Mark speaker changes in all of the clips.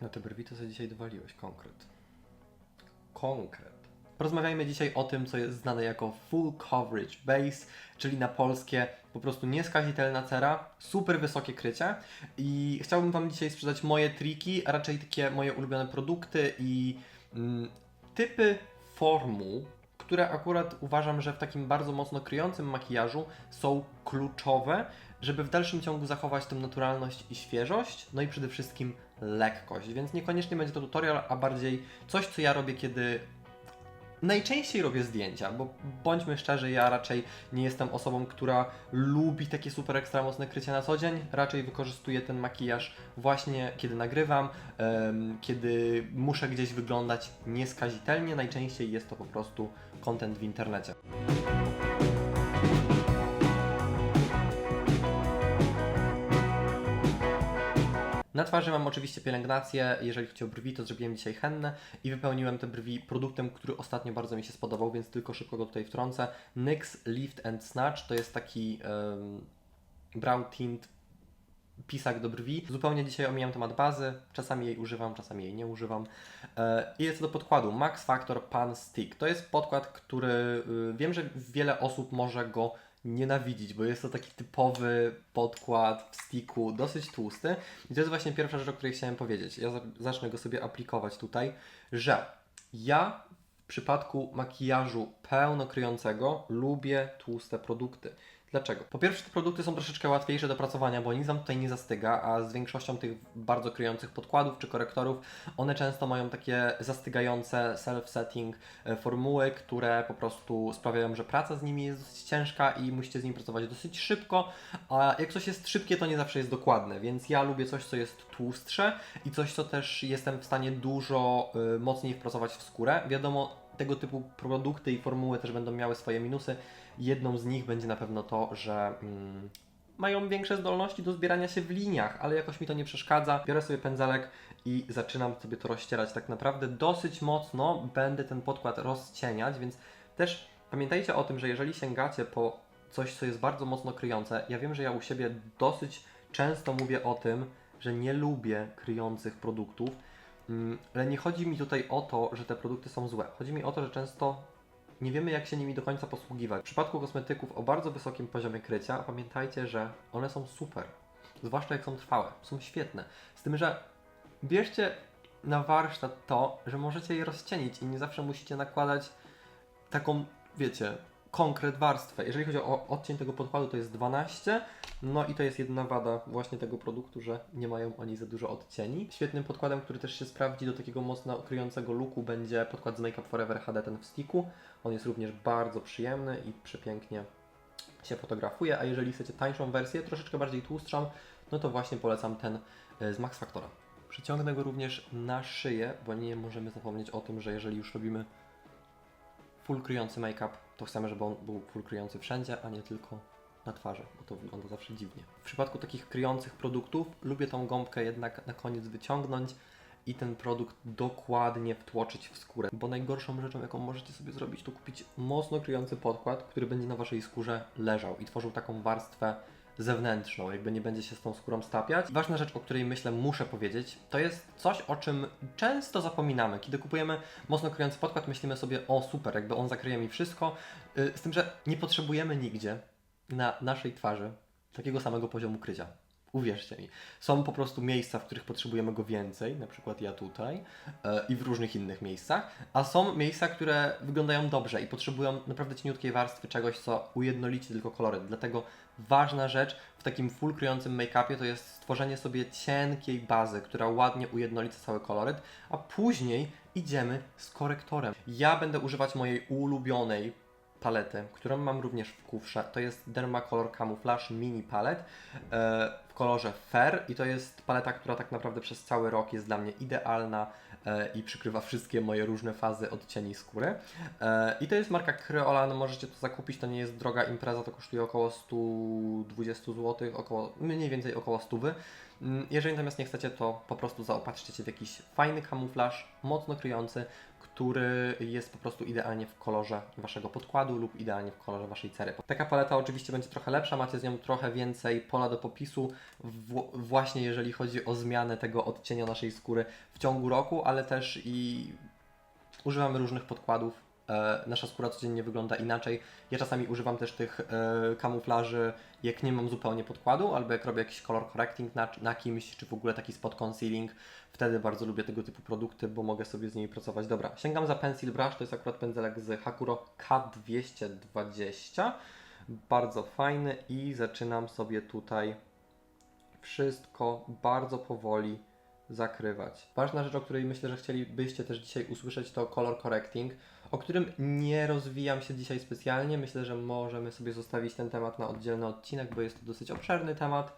Speaker 1: Na te brwi to sobie dzisiaj dowaliłeś konkret. Konkret. Porozmawiajmy dzisiaj o tym, co jest znane jako Full Coverage Base, czyli na polskie po prostu nieskazitelna cera, super wysokie krycie i chciałbym Wam dzisiaj sprzedać moje triki, a raczej takie moje ulubione produkty i mm, typy formuł, które akurat uważam, że w takim bardzo mocno kryjącym makijażu są kluczowe, żeby w dalszym ciągu zachować tę naturalność i świeżość, no i przede wszystkim lekkość. Więc niekoniecznie będzie to tutorial, a bardziej coś, co ja robię, kiedy najczęściej robię zdjęcia, bo bądźmy szczerzy, ja raczej nie jestem osobą, która lubi takie super ekstra mocne krycie na co dzień. Raczej wykorzystuję ten makijaż właśnie kiedy nagrywam, em, kiedy muszę gdzieś wyglądać nieskazitelnie. Najczęściej jest to po prostu content w internecie. Na twarzy mam oczywiście pielęgnację, jeżeli chodzi o brwi, to zrobiłem dzisiaj hennę i wypełniłem te brwi produktem, który ostatnio bardzo mi się spodobał, więc tylko szybko go tutaj wtrącę. NYX Lift and Snatch to jest taki um, brow tint pisak do brwi. Zupełnie dzisiaj omijam temat bazy, czasami jej używam, czasami jej nie używam. E, I jest do podkładu Max Factor Pan Stick. To jest podkład, który y, wiem, że wiele osób może go nienawidzić, bo jest to taki typowy podkład w sticku, dosyć tłusty. I to jest właśnie pierwsza rzecz, o której chciałem powiedzieć. Ja za- zacznę go sobie aplikować tutaj, że ja w przypadku makijażu pełnokryjącego lubię tłuste produkty. Dlaczego? Po pierwsze, te produkty są troszeczkę łatwiejsze do pracowania, bo nic nam tutaj nie zastyga, a z większością tych bardzo kryjących podkładów czy korektorów, one często mają takie zastygające self-setting e, formuły, które po prostu sprawiają, że praca z nimi jest dosyć ciężka i musicie z nimi pracować dosyć szybko, a jak coś jest szybkie, to nie zawsze jest dokładne, więc ja lubię coś, co jest tłustsze i coś, co też jestem w stanie dużo y, mocniej wpracować w skórę. Wiadomo, tego typu produkty i formuły też będą miały swoje minusy. Jedną z nich będzie na pewno to, że mm, mają większe zdolności do zbierania się w liniach, ale jakoś mi to nie przeszkadza. Biorę sobie pędzelek i zaczynam sobie to rozcierać. Tak naprawdę dosyć mocno będę ten podkład rozcieniać, więc też pamiętajcie o tym, że jeżeli sięgacie po coś, co jest bardzo mocno kryjące, ja wiem, że ja u siebie dosyć często mówię o tym, że nie lubię kryjących produktów, ale nie chodzi mi tutaj o to, że te produkty są złe. Chodzi mi o to, że często nie wiemy, jak się nimi do końca posługiwać. W przypadku kosmetyków o bardzo wysokim poziomie krycia, pamiętajcie, że one są super. Zwłaszcza jak są trwałe. Są świetne. Z tym, że bierzcie na warsztat to, że możecie je rozcienić i nie zawsze musicie nakładać taką, wiecie, konkret warstwę. Jeżeli chodzi o odcień tego podkładu, to jest 12. No i to jest jedna wada właśnie tego produktu, że nie mają oni za dużo odcieni. Świetnym podkładem, który też się sprawdzi do takiego mocno kryjącego looku będzie podkład z Make Up Forever HD, ten w sticku. On jest również bardzo przyjemny i przepięknie się fotografuje, a jeżeli chcecie tańszą wersję, troszeczkę bardziej tłustszą, no to właśnie polecam ten e, z Max Factora. Przyciągnę go również na szyję, bo nie możemy zapomnieć o tym, że jeżeli już robimy full kryjący make-up, to chcemy, żeby on był full kryjący wszędzie, a nie tylko na twarzy, bo to wygląda zawsze dziwnie. W przypadku takich kryjących produktów lubię tą gąbkę jednak na koniec wyciągnąć i ten produkt dokładnie wtłoczyć w skórę, bo najgorszą rzeczą, jaką możecie sobie zrobić, to kupić mocno kryjący podkład, który będzie na Waszej skórze leżał i tworzył taką warstwę zewnętrzną, jakby nie będzie się z tą skórą stapiać. Ważna rzecz, o której myślę muszę powiedzieć, to jest coś, o czym często zapominamy. Kiedy kupujemy mocno kryjący podkład, myślimy sobie, o super, jakby on zakryje mi wszystko, Yy, z tym, że nie potrzebujemy nigdzie na naszej twarzy takiego samego poziomu krycia. Uwierzcie mi. Są po prostu miejsca, w których potrzebujemy go więcej, na przykład ja tutaj e, i w różnych innych miejscach, a są miejsca, które wyglądają dobrze i potrzebują naprawdę cieniutkiej warstwy czegoś, co ujednolici tylko koloryt. Dlatego ważna rzecz w takim full kryjącym make-upie to jest stworzenie sobie cienkiej bazy, która ładnie ujednolica cały koloryt, a później idziemy z korektorem. Ja będę używać mojej ulubionej paletę, którą mam również w kufrze. To jest Dermacolor Camouflage Mini Palette e, kolorze Fair i to jest paleta, która tak naprawdę przez cały rok jest dla mnie idealna e, i przykrywa wszystkie moje różne fazy odcieni skóry. E, I to jest marka Creola, no możecie to zakupić, to nie jest droga impreza, to kosztuje około 120 zł, około, mniej więcej około 100. Mm, Jeżeli natomiast nie chcecie, to po prostu zaopatrzcie się w jakiś fajny kamuflaż, mocno kryjący, który jest po prostu idealnie w kolorze waszego podkładu lub idealnie w kolorze waszej cery. Taka paleta oczywiście będzie trochę lepsza, macie z nią trochę więcej pola do popisu, właśnie jeżeli chodzi o zmianę tego odcienia naszej skóry w ciągu roku, ale też i używamy różnych podkładów. E, nasza skóra codziennie wygląda inaczej. Ja czasami używam też tych e, kamuflaży, jak nie mam zupełnie podkładu, albo jak robię jakiś color correcting na, na kimś, czy w ogóle taki spot concealing. Wtedy bardzo lubię tego typu produkty, bo mogę sobie z nimi pracować. Dobra, sięgam za Pencil Brush, to jest akurat pędzelek z Hakuro K220. Bardzo fajny i zaczynam sobie tutaj wszystko bardzo powoli zakrywać. Ważna rzecz, o której myślę, że chcielibyście też dzisiaj usłyszeć, to color correcting, o którym nie rozwijam się dzisiaj specjalnie. Myślę, że możemy sobie zostawić ten temat na oddzielny odcinek, bo jest to dosyć obszerny temat.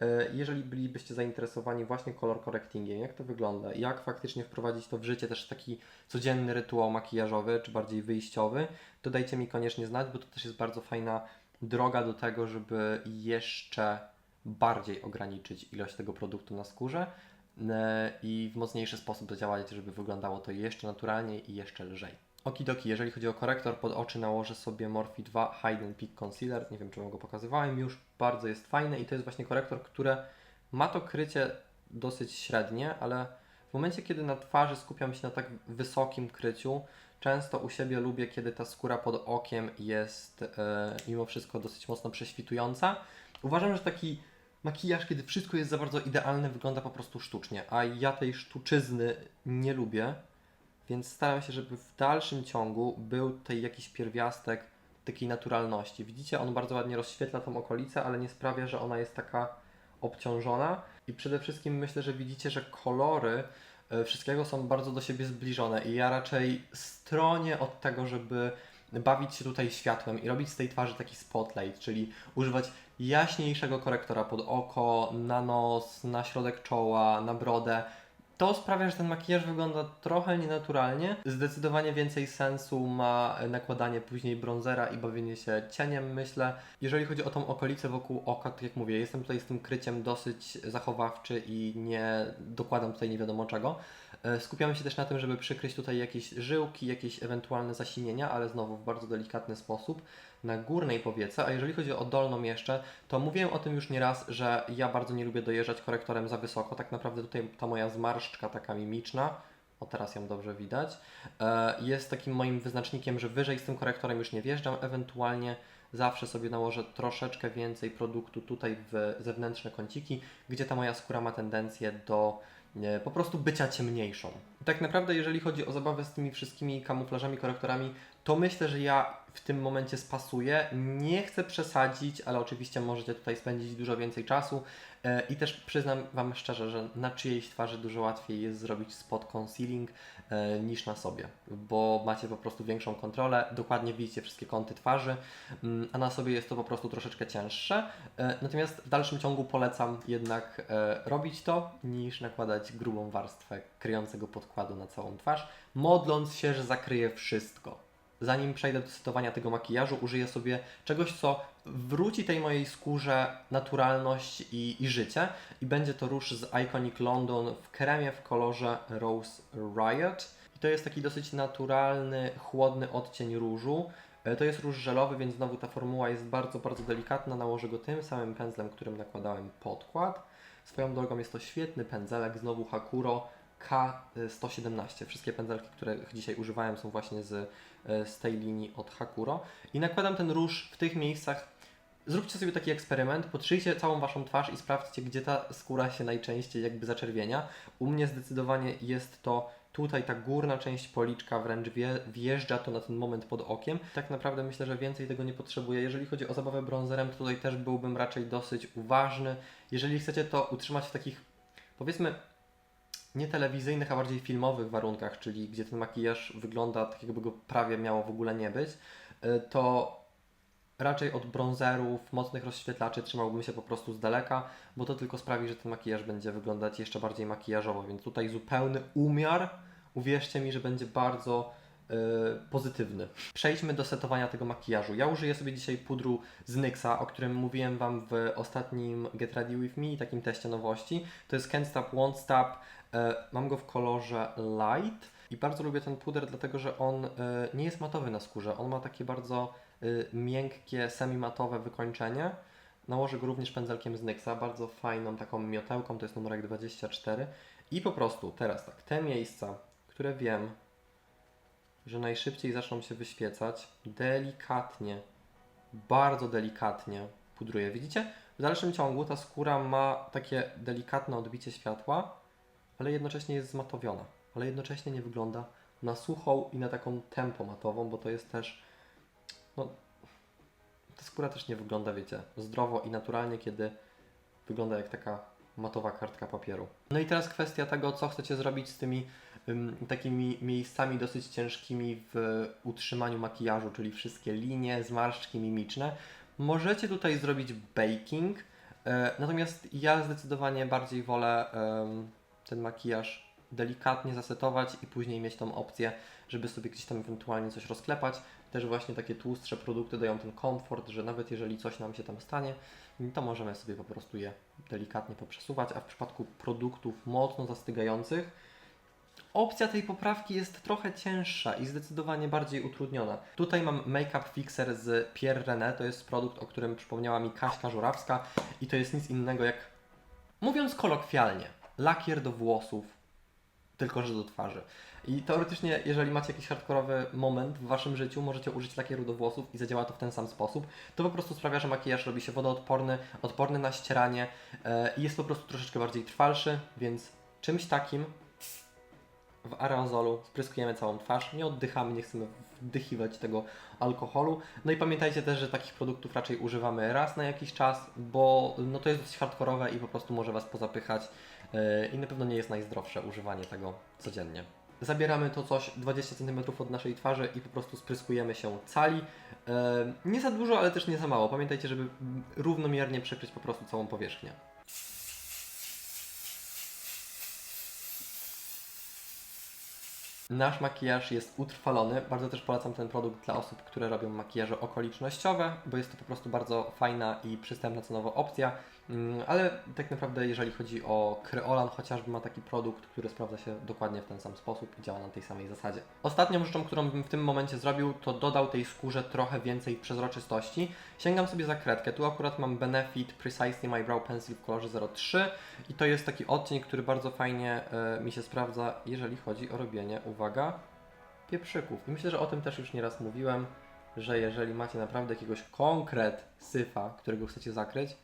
Speaker 1: E, Jeżeli bylibyście zainteresowani właśnie color correctingiem, jak to wygląda, jak faktycznie wprowadzić to w życie, też taki codzienny rytuał makijażowy, czy bardziej wyjściowy, to dajcie mi koniecznie znać, bo to też jest bardzo fajna droga do tego, żeby jeszcze bardziej ograniczyć ilość tego produktu na skórze i w mocniejszy sposób zadziałać, żeby wyglądało to jeszcze naturalniej i jeszcze lżej. Okidoki, jeżeli chodzi o korektor pod oczy, nałożę sobie Morphe 2 Hide Peak Concealer. Nie wiem, czy go pokazywałem już. Bardzo jest fajny i to jest właśnie korektor, który ma to krycie dosyć średnie, ale w momencie, kiedy na twarzy skupiam się na tak wysokim kryciu, często u siebie lubię, kiedy ta skóra pod okiem jest e, mimo wszystko dosyć mocno prześwitująca. Uważam, że taki makijaż, kiedy wszystko jest za bardzo idealne, wygląda po prostu sztucznie, a ja tej sztuczyzny nie lubię, więc staram się, żeby w dalszym ciągu był tutaj jakiś pierwiastek takiej naturalności. Widzicie, on bardzo ładnie rozświetla tą okolicę, ale nie sprawia, że ona jest taka obciążona. I przede wszystkim myślę, że widzicie, że kolory e, wszystkiego są bardzo do siebie zbliżone i ja raczej stronię od tego, żeby bawić się tutaj światłem i robić z tej twarzy taki spotlight, czyli używać jaśniejszego korektora pod oko, na nos, na środek czoła, na brodę. To sprawia, że ten makijaż wygląda trochę nienaturalnie. Zdecydowanie więcej sensu ma nakładanie później bronzera i bawienie się cieniem, myślę. Jeżeli chodzi o tą okolicę wokół oka, tak jak mówię, jestem tutaj z tym kryciem dosyć zachowawczy i nie dokładam tutaj nie wiadomo czego. E, Skupiamy się też na tym, żeby przykryć tutaj jakieś żyłki, jakieś ewentualne zasinienia, ale znowu w bardzo delikatny sposób na górnej powiece. A jeżeli chodzi o dolną jeszcze, to mówiłem o tym już nieraz, że ja bardzo nie lubię dojeżdżać korektorem za wysoko. Tak naprawdę tutaj ta moja zmarszczka taka mimiczna, o teraz ją dobrze widać, e, jest takim moim wyznacznikiem, że wyżej z tym korektorem już nie wjeżdżam, ewentualnie zawsze sobie nałożę troszeczkę więcej produktu tutaj w zewnętrzne kąciki, gdzie ta moja skóra ma tendencję do po prostu bycia ciemniejszą. Tak naprawdę, jeżeli chodzi o zabawę z tymi wszystkimi kamuflażami, korektorami, to myślę, że ja w tym momencie spasuję. Nie chcę przesadzić, ale oczywiście możecie tutaj spędzić dużo więcej czasu. E, I też przyznam Wam szczerze, że na czyjejś twarzy dużo łatwiej jest zrobić spot concealing e, niż na sobie, bo macie po prostu większą kontrolę, dokładnie widzicie wszystkie kąty twarzy, mm, a na sobie jest to po prostu troszeczkę cięższe. E, Natomiast w dalszym ciągu polecam jednak robić to, niż nakładać grubą warstwę kryjącego podkładu na całą twarz, modląc się, że zakryje wszystko zanim przejdę do cytowania tego makijażu, użyję sobie czegoś, co wróci tej mojej skórze naturalność i, i życie. I będzie to róż z Iconic London w kremie w kolorze Rose Riot. I to jest taki dosyć naturalny, chłodny odcień różu. E, To jest róż żelowy, więc znowu ta formuła jest bardzo, bardzo delikatna. Nałożę go tym samym pędzlem, którym nakładałem podkład. Swoją drogą jest to świetny pędzelek, znowu Hakuro K117. Wszystkie pędzelki, których dzisiaj używałem są właśnie z, e, z tej linii od Hakuro. I nakładam ten róż w tych miejscach. Zróbcie sobie taki eksperyment, potrzyjcie całą Waszą twarz i sprawdźcie, gdzie ta skóra się najczęściej jakby zaczerwienia. U mnie zdecydowanie jest to tutaj ta górna część policzka, wręcz wjeżdża to na ten moment pod okiem. Tak naprawdę myślę, że więcej tego nie potrzebuję. Jeżeli chodzi o zabawę bronzerem, to tutaj też byłbym raczej dosyć uważny. Jeżeli chcecie to utrzymać w takich, powiedzmy, nie telewizyjnych, a bardziej filmowych warunkach, czyli gdzie ten makijaż wygląda tak, jakby go prawie miało w ogóle nie być, y, to raczej od bronzerów, mocnych rozświetlaczy trzymałbym się po prostu z daleka, bo to tylko sprawi, że ten makijaż będzie wyglądać jeszcze bardziej makijażowo, więc tutaj zupełny umiar, uwierzcie mi, że będzie bardzo pozytywny. Przejdźmy do setowania tego makijażu. Ja użyję sobie dzisiaj pudru z NYXa, o którym mówiłem Wam w ostatnim Get Ready With Me, takim teście nowości. To jest Can't Stop, Won't Stop. E, Mam go w kolorze light i bardzo lubię ten puder, dlatego że on e, nie jest matowy na skórze. On ma takie bardzo e, miękkie, semi-matowe wykończenie. Nałożę go również pędzelkiem z NYXa, bardzo fajną taką miotełką, to jest numerek 24. I po prostu teraz tak, te miejsca, które wiem, że najszybciej zaczną się wyświecać, delikatnie, bardzo delikatnie pudruję. Widzicie? W dalszym ciągu ta skóra ma takie delikatne odbicie światła, ale jednocześnie jest zmatowiona. Ale jednocześnie nie wygląda na suchą i na taką tempomatową, bo to jest też. No, ta skóra też nie wygląda, wiecie, zdrowo i naturalnie, kiedy wygląda jak taka matowa kartka papieru. No i teraz kwestia tego, co chcecie zrobić z tymi ym, takimi miejscami dosyć ciężkimi w utrzymaniu makijażu, czyli wszystkie linie, zmarszczki mimiczne. Możecie tutaj zrobić baking, e, natomiast ja zdecydowanie bardziej wolę ten makijaż delikatnie zasetować i później mieć tą opcję, żeby sobie gdzieś tam ewentualnie coś rozklepać. Też właśnie takie tłustsze produkty dają ten komfort, że nawet jeżeli coś nam się tam stanie, to możemy sobie po prostu je delikatnie poprzesuwać, a w przypadku produktów mocno zastygających, opcja tej poprawki jest trochę cięższa i zdecydowanie bardziej utrudniona. Tutaj mam Makeup Fixer z Pierre René, to jest produkt, o którym przypomniała mi Kaśka Żurawska i to jest nic innego jak, mówiąc kolokwialnie, lakier do włosów, tylko że do twarzy. I teoretycznie, jeżeli macie jakiś hardkorowy moment w waszym życiu, możecie użyć lakieru do włosów i zadziała to w ten sam sposób. To po prostu sprawia, że makijaż robi się wodoodporny, odporny na ścieranie e, i jest po prostu troszeczkę bardziej trwalszy, więc czymś takim w aerozolu spryskujemy całą twarz, nie oddychamy, nie chcemy wdychiwać tego alkoholu. No i pamiętajcie też, że takich produktów raczej używamy raz na jakiś czas, bo no to jest dosyć hardkorowe i po prostu może Was pozapychać yy, i na pewno nie jest najzdrowsze używanie tego codziennie. Zabieramy to coś 20 cm od naszej twarzy i po prostu spryskujemy się cali. Yy, nie za dużo, ale też nie za mało. Pamiętajcie, żeby równomiernie przykryć po prostu całą powierzchnię. Nasz makijaż jest utrwalony. Bardzo też polecam ten produkt dla osób, które robią makijaże okolicznościowe, bo jest to po prostu bardzo fajna i przystępna cenowo opcja. Mm, Ale tak naprawdę, jeżeli chodzi o Kreolan, chociażby ma taki produkt, który sprawdza się dokładnie w ten sam sposób i działa na tej samej zasadzie. Ostatnią rzeczą, którą bym w tym momencie zrobił, to dodał tej skórze trochę więcej przezroczystości. Sięgam sobie za kredkę. Tu akurat mam Benefit Precisely My Brow Pencil w kolorze 03 i to jest taki odcień, który bardzo fajnie e, mi się sprawdza, jeżeli chodzi o robienie, uwaga, pieprzyków. I myślę, że o tym też już nieraz mówiłem, że jeżeli macie naprawdę jakiegoś konkret syfa, którego chcecie zakryć,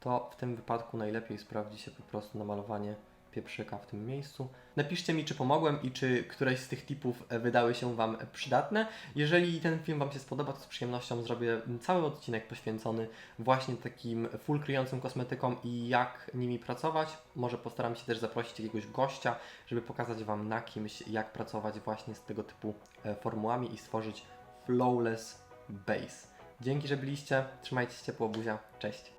Speaker 1: to w tym wypadku najlepiej sprawdzi się po prostu namalowanie pieprzyka w tym miejscu. Napiszcie mi, czy pomogłem i czy któreś z tych tipów e, wydały się Wam przydatne. Jeżeli ten film Wam się spodoba, to z przyjemnością zrobię cały odcinek poświęcony właśnie takim full kryjącym kosmetykom i jak nimi pracować. Może postaram się też zaprosić jakiegoś gościa, żeby pokazać Wam na kimś, jak pracować właśnie z tego typu e, formułami i stworzyć flawless base. Dzięki, że byliście. Trzymajcie się ciepło, buzia. Cześć.